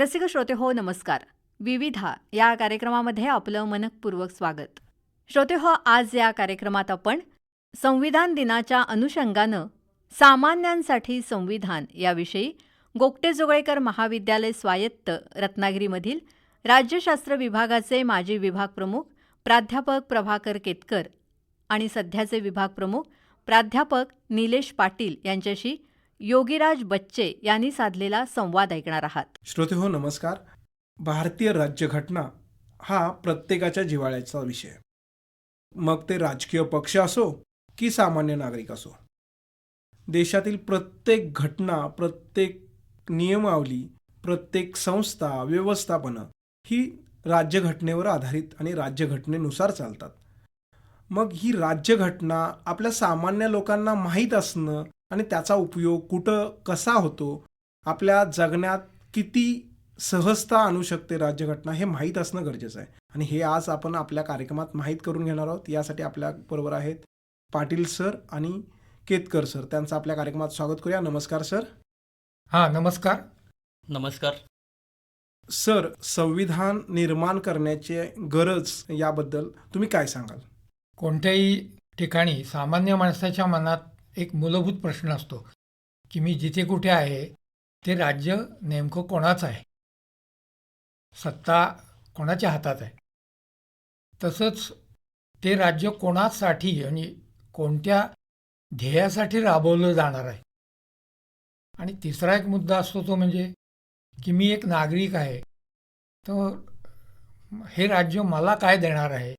रसिक श्रोते हो नमस्कार. विविधा या कार्यक्रमामध्ये आपलं मनपूर्वक स्वागत. श्रोते हो आज या कार्यक्रमात आपण संविधान दिनाच्या अनुषंगानं सामान्यांसाठी संविधान याविषयी गोगटे जोगळेकर महाविद्यालय स्वायत्त रत्नागिरीमधील राज्यशास्त्र विभागाचे माजी विभाग प्रमुख प्राध्यापक प्रभाकर केतकर आणि सध्याचे विभाग प्रमुख प्राध्यापक निलेश पाटील यांच्याशी योगीराज बच्चे यांनी साधलेला संवाद ऐकणार आहात. श्रोते हो नमस्कार. भारतीय राज्यघटना हा प्रत्येकाच्या जिव्हाळ्याचा विषय. मग ते राजकीय पक्ष असो की सामान्य नागरिक असो. देशातील प्रत्येक घटना प्रत्येक नियमावली प्रत्येक संस्था व्यवस्थापनं ही राज्यघटनेवर आधारित आणि राज्यघटनेनुसार चालतात. मग ही राज्यघटना आपल्या सामान्य लोकांना माहीत असणं आणि त्याचा उपयोग कुठं कसा होतो आपल्या जगण्यात किती सहजता आणू शकते राज्यघटना हे माहीत असणं गरजेचं आहे. आणि हे आज आपण आपल्या कार्यक्रमात माहीत करून घेणार आहोत. यासाठी आपल्या बरोबर आहेत पाटील सर आणि केतकर सर. त्यांचं आपल्या कार्यक्रमात स्वागत करूया. नमस्कार सर. हां नमस्कार. नमस्कार. सर संविधान निर्माण करण्याची गरज याबद्दल तुम्ही काय सांगाल? कोणत्याही ठिकाणी सामान्य माणसाच्या मनात एक मूलभूत प्रश्न असतो की मी जिथे कुठे आहे ते राज्य नेमकं कोणाचं आहे? सत्ता कोणाच्या हातात आहे? तसंच ते राज्य कोणासाठी आणि कोणत्या ध्येयासाठी राबवलं जाणार आहे? आणि तिसरा एक मुद्दा असतो तो म्हणजे की मी एक नागरिक आहे तर हे राज्य मला काय देणार आहे?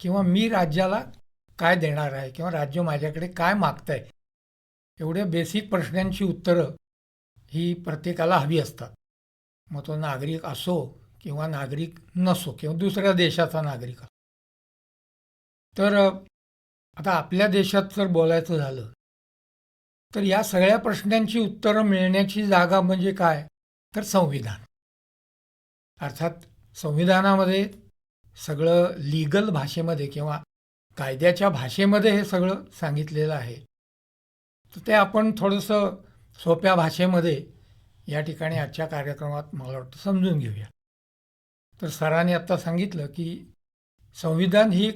किंवा मी राज्याला काय देणार आहे? किंवा राज्य माझ्याकडे काय मागतं आहे एवढ्या बेसिक प्रश्नांची उत्तरं ही प्रत्येकाला हवी असतात. मग तो नागरिक असो किंवा नागरिक नसो किंवा दुसऱ्या देशाचा नागरिक असो. तर आता आपल्या देशात जर बोलायचं झालं तर या सगळ्या प्रश्नांची उत्तरं मिळण्याची जागा म्हणजे काय? तर संविधान. अर्थात संविधानामध्ये सगळं लीगल भाषेमध्ये किंवा कायद्याच्या भाषेमध्ये हे सगळं सांगितलेलं आहे. तर ते आपण थोडंसं सोप्या भाषेमध्ये या ठिकाणी आजच्या कार्यक्रमात मला वाटतं समजून घेऊया. तर सरांनी आत्ता सांगितलं की संविधान ही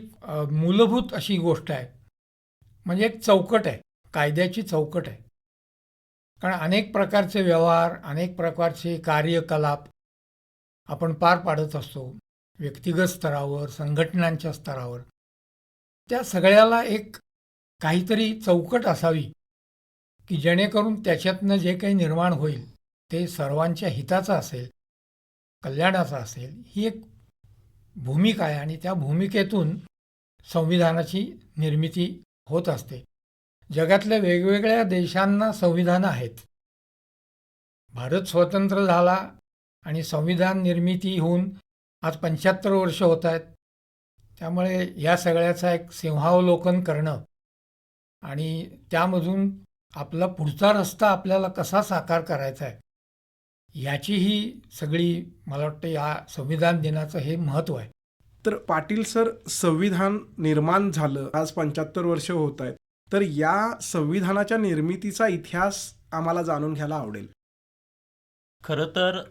मूलभूत अशी गोष्ट आहे. म्हणजे एक चौकट आहे. कायद्याची चौकट आहे. कारण अनेक प्रकारचे व्यवहार अनेक प्रकारचे कार्यकलाप आपण पार पाडत असतो. व्यक्तिगत स्तरावर संघटनांच्या स्तरावर. त्या सगळ्याला एक काहीतरी चौकट असावी की जेणेकरून त्याच्यातनं जे काही निर्माण होईल ते सर्वांच्या हिताचं असेल कल्याणाचं असेल ही एक भूमिका आहे आणि त्या भूमिकेतून संविधानाची निर्मिती होत असते. जगातल्या वेगवेगळ्या देशांना संविधान आहेत. भारत स्वतंत्र झाला आणि संविधान निर्मिती होऊन आज पंच्याहत्तर वर्ष होत आहेत. त्यामुळे या सगळ्याचा एक सिंहावलोकन करणं आणि त्यामधून आपला पुढचा रस्ता आपल्याला कसा साकार करायचा आहे याची ही सगळी मला वाटतं या संविधान दिनाचं हे महत्त्व आहे. तर पाटील सर संविधान निर्माण झालं आज पंच्याहत्तर वर्ष होत आहेत. तर या संविधानाच्या निर्मितीचा इतिहास आम्हाला जाणून घ्यायला आवडेल. खरं तर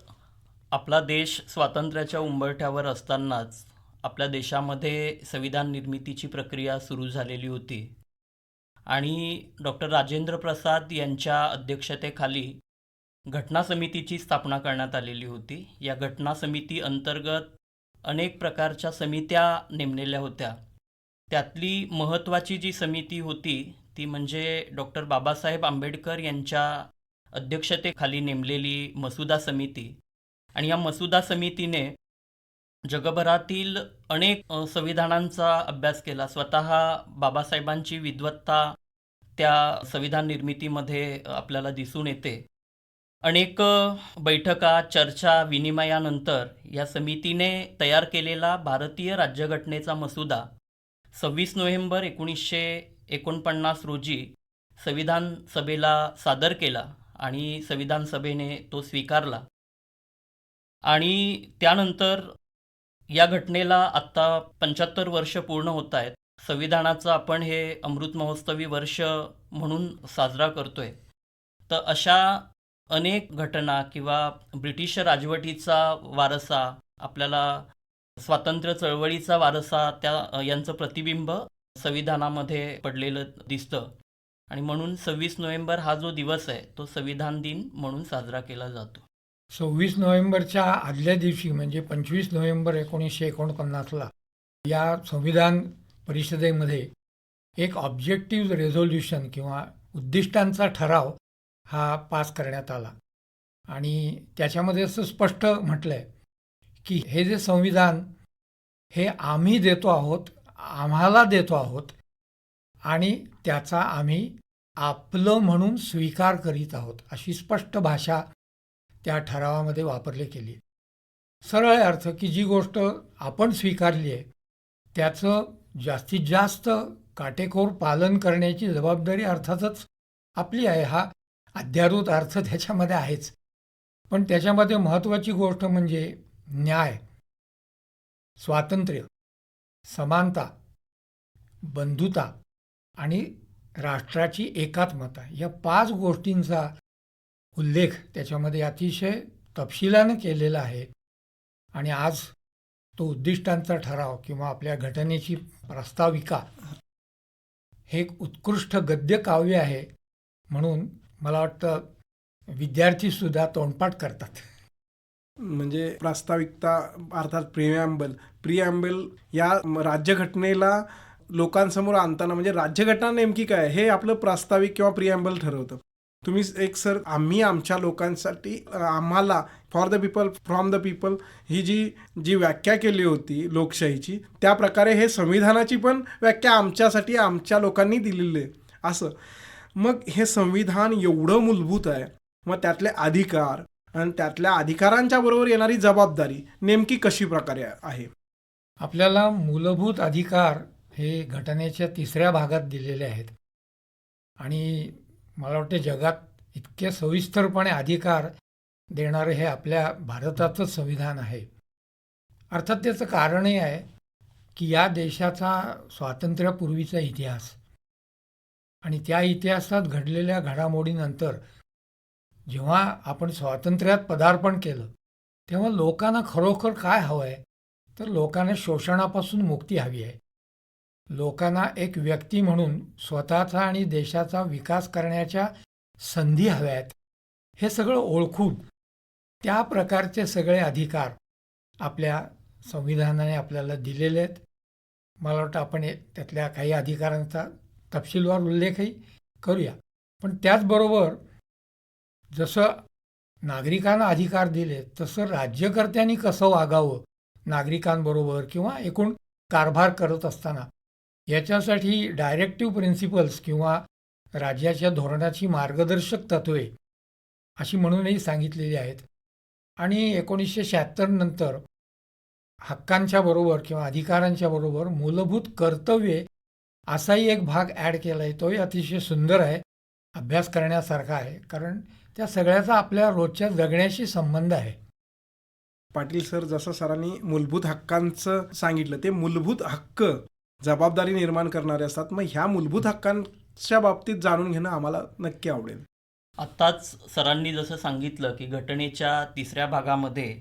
आपला देश स्वातंत्र्याच्या उंबरठ्यावर असतानाच आपल्या देशामध्ये संविधान निर्मितीची प्रक्रिया सुरू झालेली होती. आणि डॉक्टर राजेंद्र प्रसाद यांच्या अध्यक्षतेखाली घटना समितीची स्थापना करण्यात आलेली होती. या घटना समिती अंतर्गत अनेक प्रकारच्या समित्या नेमलेल्या होत्या. त्यातली महत्त्वाची जी समिती होती ती म्हणजे डॉक्टर बाबासाहेब आंबेडकर यांच्या अध्यक्षतेखाली नेमलेली मसुदा समिती. आणि या मसुदा समितीने जगभरातील अनेक संविधानांचा अभ्यास केला. स्वतः बाबासाहेबांची विद्वत्ता त्या संविधान निर्मितीमध्ये आपल्याला दिसून येते. अनेक बैठका चर्चा विनिमयानंतर या समितीने तयार केलेला भारतीय राज्यघटनेचा मसुदा सव्वीस नोव्हेंबर एकोणीसशे एकोणपन्नास रोजी संविधान सभेला सादर केला आणि संविधान सभेने तो स्वीकारला. आणि त्यानंतर या घटनेला आत्ता पंच्याहत्तर वर्ष पूर्ण होत आहेत. संविधानाचं आपण हे अमृत महोत्सवी वर्ष म्हणून साजरा करतोय. तर अशा अनेक घटना किंवा ब्रिटिश राजवटीचा वारसा आपल्याला स्वातंत्र्य चळवळीचा वारसा त्या यांचं प्रतिबिंब संविधानामध्ये पडलेलं दिसतं. आणि म्हणून सव्वीस नोव्हेंबर हा जो दिवस आहे तो संविधान दिन म्हणून साजरा केला जातो. सव्वीस नोव्हेंबरच्या आदल्या दिवशी म्हणजे पंचवीस नोव्हेंबर एकोणीसशे एकोणपन्नासला या संविधान परिषदेमध्ये एक ऑब्जेक्टिव्ह रेझोल्युशन किंवा उद्दिष्टांचा ठराव हा पास करण्यात आला. आणि त्याच्यामध्ये असं स्पष्ट म्हटलं आहे की हे जे संविधान हे आम्ही देतो आहोत आम्हाला देतो आहोत आणि त्याचा आम्ही आपलं म्हणून स्वीकार करीत आहोत अशी स्पष्ट भाषा त्या ठरावामध्ये वापरली गेली सरळ आहे अर्थ की जी गोष्ट आपण स्वीकारली आहे त्याचं जास्तीत जास्त काटेकोर पालन करण्याची जबाबदारी अर्थातच आपली आहे. हा अध्यारूत अर्थ त्याच्यामध्ये आहेच. पण त्याच्यामध्ये महत्त्वाची गोष्ट म्हणजे न्याय स्वातंत्र्य समानता बंधुता आणि राष्ट्राची एकात्मता. या पाच गोष्टींचा उल्लेख त्याच्यामध्ये अतिशय तपशिलानं केलेला आहे. आणि आज तो उद्दिष्टांचा ठराव किंवा आपल्या घटनेची प्रस्ताविका हे एक उत्कृष्ट गद्य काव्य आहे म्हणून मला वाटतं विद्यार्थीसुद्धा तोंडपाठ करतात. म्हणजे प्रास्ताविकता अर्थात प्रिॲम्बल प्रिॲम्बल या राज्यघटनेला लोकांसमोर आणताना म्हणजे राज्यघटना नेमकी काय? हे आपलं प्रास्ताविक किंवा प्रिॲम्बल ठरवतं. तुम्ही एक सर आम्ही आमच्या लोकांसाठी आम्हाला for the people from the people ही जी जी व्याख्या केली होती लोकशाहीची त्या प्रकारे हे संविधानाची पण व्याख्या आमच्यासाठी आमच्या लोकांनी दिलेली आहे. असं. मग हे संविधान एवढं मूलभूत आहे. मग त्यातले अधिकार आणि त्यातल्या अधिकारांच्या बरोबर येणारी जबाबदारी नेमकी कशी प्रकारे आहे? आपल्याला मूलभूत अधिकार हे घटनेच्या तिसऱ्या भागात दिलेले आहेत. आणि मला वाटते जगात इतके सविस्तरपणे अधिकार देणारं हे आपल्या भारताचंच संविधान आहे. अर्थात त्याचं कारणही आहे की या देशाचा स्वातंत्र्यापूर्वीचा इतिहास आणि त्या इतिहासात घडलेल्या घडामोडीनंतर जेव्हा आपण स्वातंत्र्यात पदार्पण केलं तेव्हा लोकांना खरोखर काय हवं आहे तर लोकांना शोषणापासून मुक्ती हवी आहे. लोकांना एक व्यक्ती म्हणून स्वतःचा आणि देशाचा विकास करण्याच्या संधी हव्या आहेत हे सगळं ओळखून त्या प्रकारचे सगळे अधिकार आपल्या संविधानाने आपल्याला दिलेले आहेत. मला वाटतं आपण त्यातल्या काही अधिकारांचा तपशीलवार उल्लेखही करूया. पण त्याचबरोबर जसं नागरिकांना अधिकार दिले तसं राज्यकर्त्यांनी कसं वागावं नागरिकांबरोबर किंवा एकूण कारभार करत असताना याच्यासाठी डायरेक्टिव्ह प्रिन्सिपल्स किंवा राज्याच्या धोरणाची मार्गदर्शक तत्वे अशी म्हणूनही सांगितलेली आहेत. आणि एकोणीसशे शहात्तर नंतर हक्कांच्या बरोबर किंवा अधिकारांच्या बरोबर मूलभूत कर्तव्ये असाही एक भाग ॲड केला आहे. तोही अतिशय सुंदर आहे. अभ्यास करण्यासारखा आहे. कारण त्या सगळ्याचा आपल्या रोजच्या जगण्याशी संबंध आहे. पाटील सर जसं सरांनी मूलभूत हक्कांचं सांगितलं ते मूलभूत हक्क जबाबदारी निर्माण करणारे असतात. मग ह्या मूलभूत हक्कांच्या बाबतीत जाणून घेणं आम्हाला नक्की आवडेल. आत्ताच सरांनी जसं सांगितलं की घटनेच्या तिसऱ्या भागामध्ये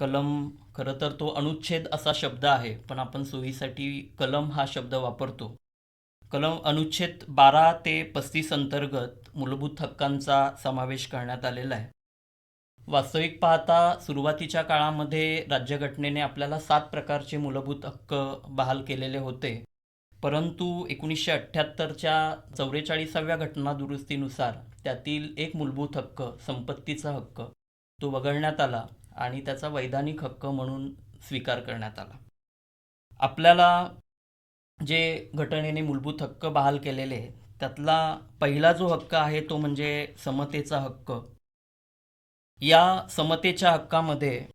कलम खरं तर तो अनुच्छेद असा शब्द आहे पण आपण सोयीसाठी कलम हा शब्द वापरतो. कलम अनुच्छेद बारा ते पस्तीस अंतर्गत मूलभूत हक्कांचा समावेश करण्यात आलेला आहे. वास्तविक पाहता सुरुवातीच्या काळामध्ये राज्यघटनेने आपल्याला सात प्रकारचे मूलभूत हक्क बहाल केलेले होते. परंतु एकोणीसशे अठ्ठ्याहत्तरच्या चौवेचाळीसाव्या घटना दुरुस्तीनुसार त्यातील एक मूलभूत हक्क संपत्तीचा हक्क तो वगळण्यात आला आणि त्याचा वैधानिक हक्क म्हणून स्वीकार करण्यात आला. आपल्याला जे घटनेने मूलभूत हक्क बहाल केलेले त्यातला पहिला जो हक्क आहे तो म्हणजे समतेचा हक्क. या समतेच्या हक्कामध्ये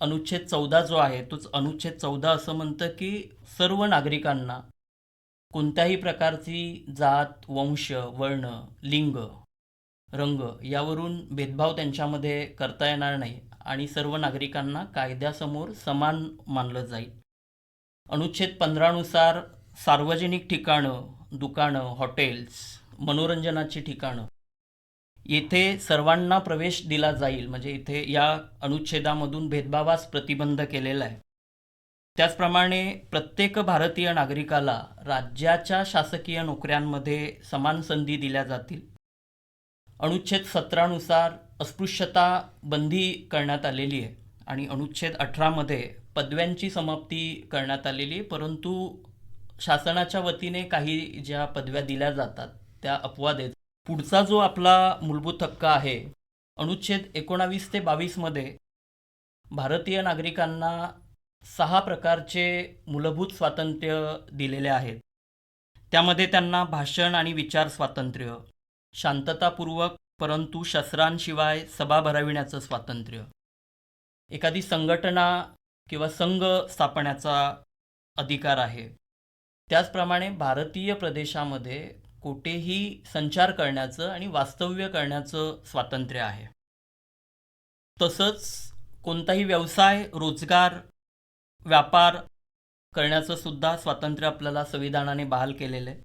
अनुच्छेद चौदा जो आहे तोच अनुच्छेद चौदा असं म्हणतं की सर्व नागरिकांना कोणत्याही प्रकारची जात वंश वर्ण लिंग रंग यावरून भेदभाव त्यांच्यामध्ये करता येणार नाही आणि सर्व नागरिकांना कायद्यासमोर समान मानलं जाईल. अनुच्छेद पंधरानुसार सार्वजनिक ठिकाणं दुकानं हॉटेल्स मनोरंजनाची ठिकाणं येथे सर्वांना प्रवेश दिला जाईल. म्हणजे इथे या अनुच्छेदामधून भेदभावास प्रतिबंध केलेला आहे. त्याचप्रमाणे प्रत्येक भारतीय नागरिकाला राज्याच्या शासकीय नोकऱ्यांमध्ये समान संधी दिल्या जातील. अनुच्छेद सतरानुसार अस्पृश्यता बंदी करण्यात आलेली आहे आणि अनुच्छेद अठरामध्ये पदव्यांची समाप्ती करण्यात आलेली आहे. परंतु शासनाच्या वतीने काही ज्या पदव्या दिल्या जातात त्या अपवाद आहेत. पुढचा जो आपला मूलभूत हक्क आहे अनुच्छेद एकोणावीस ते बावीसमध्ये भारतीय नागरिकांना सहा प्रकारचे मूलभूत स्वातंत्र्य दिलेले आहेत. त्यामध्ये त्यांना भाषण आणि विचार स्वातंत्र्य शांततापूर्वक परंतु शस्त्रांशिवाय सभा भरविण्याचं स्वातंत्र्य एखादी संघटना किंवा संघ स्थापण्याचा अधिकार आहे. त्याचप्रमाणे भारतीय प्रदेशामध्ये कुठेही संचार करण्याचं आणि वास्तव्य करण्याचं स्वातंत्र्य आहे. तसंच कोणताही व्यवसाय रोजगार व्यापार करण्याचं सुद्धा स्वातंत्र्य आपल्याला संविधानाने बहाल केलेलं आहे.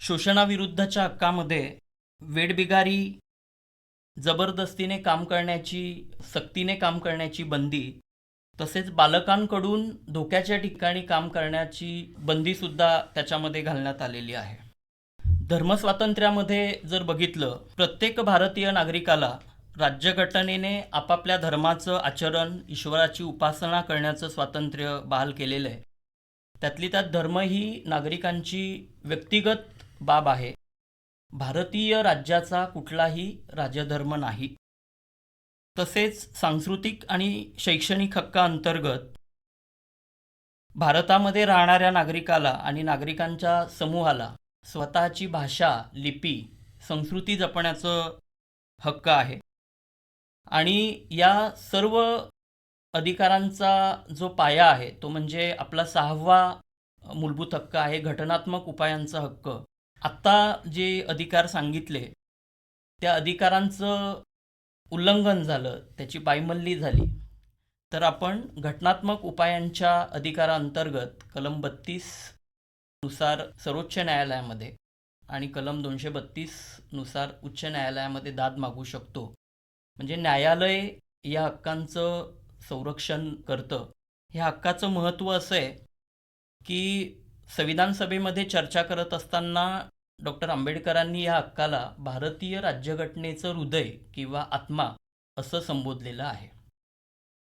शोषणाविरुद्धच्या हक्कामध्ये वेडबिगारी जबरदस्तीने काम करण्याची सक्तीने काम करण्याची बंदी तसेच बालकांकडून धोक्याच्या ठिकाणी काम करण्याची बंदीसुद्धा त्याच्यामध्ये घालण्यात आलेली आहे. धर्मस्वातंत्र्यामध्ये जर बघितलं प्रत्येक भारतीय नागरिकाला राज्यघटनेने आपापल्या धर्माचं आचरण ईश्वराची उपासना करण्याचं स्वातंत्र्य बहाल केलेलं आहे. त्यातली त्यात धर्म ही नागरिकांची व्यक्तिगत बाब आहे. भारतीय राज्याचा कुठलाही राजधर्म नाही. तसेच सांस्कृतिक आणि शैक्षणिक हक्काअंतर्गत भारतामध्ये राहणाऱ्या नागरिकाला आणि नागरिकांच्या समूहाला स्वतःची भाषा लिपी संस्कृती जपण्याचं हक्क आहे. आणि या सर्व अधिकारांचा जो पाया आहे तो म्हणजे आपला सहावा मूलभूत हक्क आहे घटनात्मक उपायांचा हक्क. आत्ता जे अधिकार सांगितले त्या अधिकारांचं उल्लंघन झालं त्याची पायमल्ली झाली. तर आपण घटनात्मक उपायांच्या अधिकारांतर्गत कलम बत्तीस नुसार सर्वोच्च न्यायालयामध्ये आणि कलम दोनशे बत्तीसनुसार उच्च न्यायालयामध्ये दाद मागू शकतो. म्हणजे न्यायालय या हक्कांचं संरक्षण करतं. ह्या हक्काचं महत्त्व असं आहे की संविधान सभेमध्ये चर्चा करत असताना डॉक्टर आंबेडकरांनी या हक्काला भारतीय राज्यघटनेचं हृदय किंवा आत्मा असं संबोधलेलं आहे.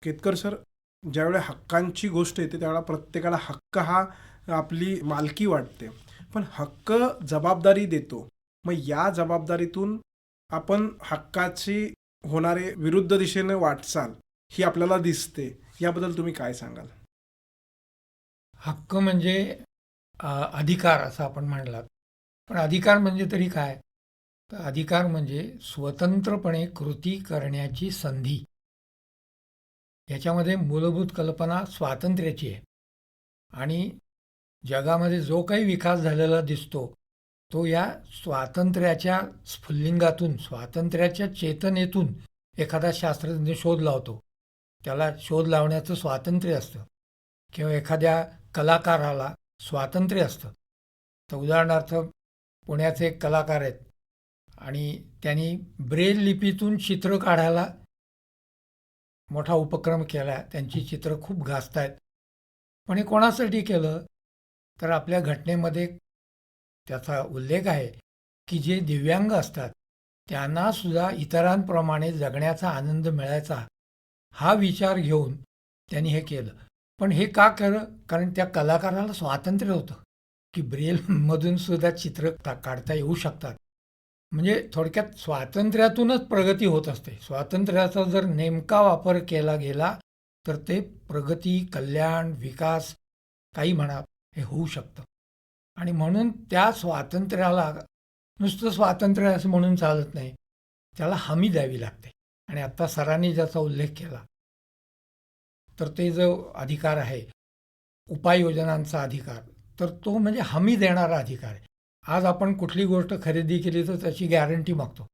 केतकर सर ज्यावेळेला हक्कांची गोष्ट येते त्यावेळेला प्रत्येकाला हक्क हा आपली मालकी वाटते. पण हक्क जबाबदारी देतो. मग या जबाबदारीतून आपण हक्काची होणारे विरुद्ध दिशेने वाटचाल ही आपल्याला दिसते. याबद्दल तुम्ही काय सांगाल? हक्क म्हणजे अधिकार असं आपण म्हणलात. पण अधिकार म्हणजे तरी काय? तर अधिकार म्हणजे स्वतंत्रपणे कृती करण्याची संधी. याच्यामध्ये मूलभूत कल्पना स्वातंत्र्याची आहे. आणि जगामध्ये जो काही विकास झालेला दिसतो तो या स्वातंत्र्याच्या स्फुल्लिंगातून स्वातंत्र्याच्या चेतनेतून एखादा शास्त्रज्ञ शोध लावतो. त्याला शोध लावण्याचं स्वातंत्र्य असतं. किंवा एखाद्या कलाकाराला स्वातंत्र्य असतं. तर उदाहरणार्थ पुण्याचे एक कलाकार आहेत आणि त्यांनी ब्रेल लिपीतून चित्र काढायला मोठा उपक्रम केला. त्यांची चित्र खूप गाजत आहेत पण हे कोणासाठी केलं? तर आपल्या घटनेमध्ये त्याचा उल्लेख आहे की जे दिव्यांग असतात त्यांनासुद्धा इतरांप्रमाणे जगण्याचा आनंद मिळायचा हा विचार घेऊन त्यांनी हे केलं. पण हे का केलं? कारण त्या कलाकाराला स्वातंत्र्य होतं की ब्रेलमधून सुद्धा चित्र काढता येऊ शकतात. म्हणजे थोडक्यात स्वातंत्र्यातूनच प्रगती होत असते. स्वातंत्र्याचा जर नेमका वापर केला गेला तर ते प्रगती कल्याण विकास काही म्हणा हे होऊ शकतं. आणि म्हणून त्या स्वातंत्र्याला नुसतं स्वातंत्र्य असं म्हणून चालत नाही त्याला हमी द्यावी लागते. आणि आत्ता सरांनी ज्याचा उल्लेख केला तर ते जो अधिकार आहे उपाययोजनांचा अधिकार तर तो म्हणजे हमी देणारा अधिकार आहे. आज आपण कुठली गोष्ट खरेदी केली तर त्याची गॅरंटी मागतो.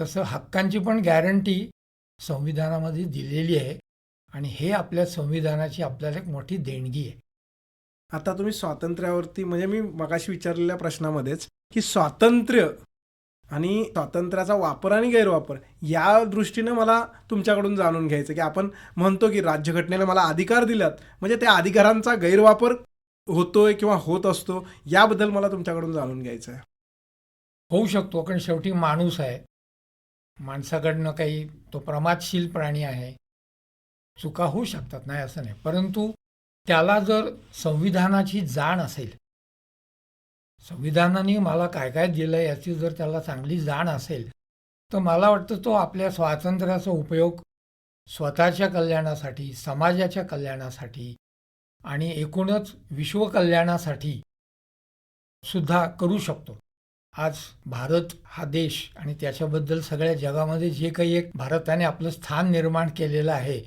तसं हक्कांची पण गॅरंटी संविधानामध्ये दिलेली आहे. आणि हे आपल्या संविधानाची आपल्याला एक मोठी देणगी आहे. आता तुम्ही स्वातंत्र्यावरती म्हणजे मी मगाशी विचारलेल्या प्रश्नामध्येच की स्वातंत्र्य आणि स्वातंत्र्याचा वापर आणि गैरवापर या दृष्टीने मला तुमच्याकडून जाणून घ्यायचं की आपण म्हणतो की राज्यघटनेने मला अधिकार दिलात म्हणजे त्या अधिकारांचा गैरवापर होतोय किंवा होत असतो याबद्दल मला तुमच्याकडून जाणून घ्यायचं आहे. होऊ शकतो कारण शेवटी माणूस आहे. माणसाकडनं काही तो प्रमादशील प्राणी आहे. चुका होऊ शकतात नाही असं नाही. परंतु त्याला जर संविधानाची जाण असेल संविधानाने मला काय काय दिलं याची जर त्याला चांगली जाण असेल तर मला वाटतं तो आपल्या स्वातंत्र्याचा उपयोग स्वतःच्या कल्याणासाठी समाजाच्या कल्याणासाठी आणि एकूणच विश्वकल्याणासाठी सुद्धा करू शकतो. आज भारत हा देश आणि त्याच्याबद्दल सगळ्या जगामध्ये जे काही एक भारताने आपलं स्थान निर्माण केलेलं आहे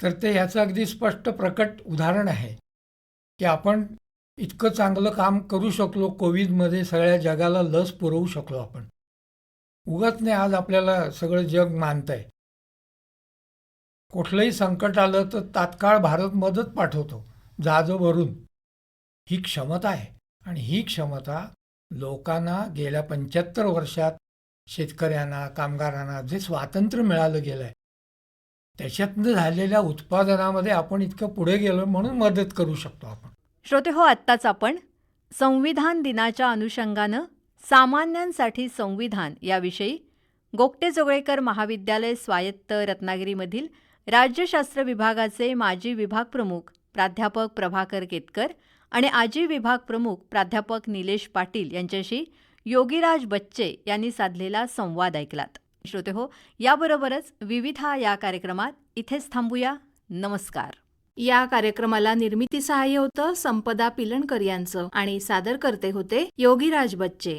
तर ते ह्याचं अगदी स्पष्ट प्रकट उदाहरण आहे की आपण इतकं चांगलं काम करू शकलो कोविडमध्ये सगळ्या जगाला लस पुरवू शकलो आपण. उगाच नाही आज आपल्याला सगळं जग मानत आहे कुठलंही संकट आलं तर तात्काळ भारत मदत पाठवतो जाजो भरून. ही क्षमता आहे आणि ही क्षमता लोकांना गेल्या पंच्याहत्तर वर्षात शेतकऱ्यांना कामगारांना जे स्वातंत्र्य मिळालं गेलं आहे त्याच्यातनं झालेल्या उत्पादनामध्ये आपण इतकं पुढे गेलो म्हणून मदत करू शकतो आपण. श्रोते हो आत्ताच आपण संविधान दिनाच्या अनुषंगानं सामान्यांसाठी संविधान याविषयी गोगटे जोगळेकर महाविद्यालय स्वायत्त रत्नागिरीमधील राज्यशास्त्र विभागाचे माजी विभाग प्रमुख प्राध्यापक प्रभाकर केतकर आणि आजी विभाग प्रमुख प्राध्यापक निलेश पाटील यांच्याशी योगीराज बच्चे यांनी साधलेला संवाद ऐकलात. श्रोते हो याबरोबरच विविधा या कार्यक्रमात इथेच थांबूया. नमस्कार. या कार्यक्रमाला निर्मिती सहाय्य होतं संपदा पिलणकर यांचं आणि सादर करते होते योगीराज बच्चे.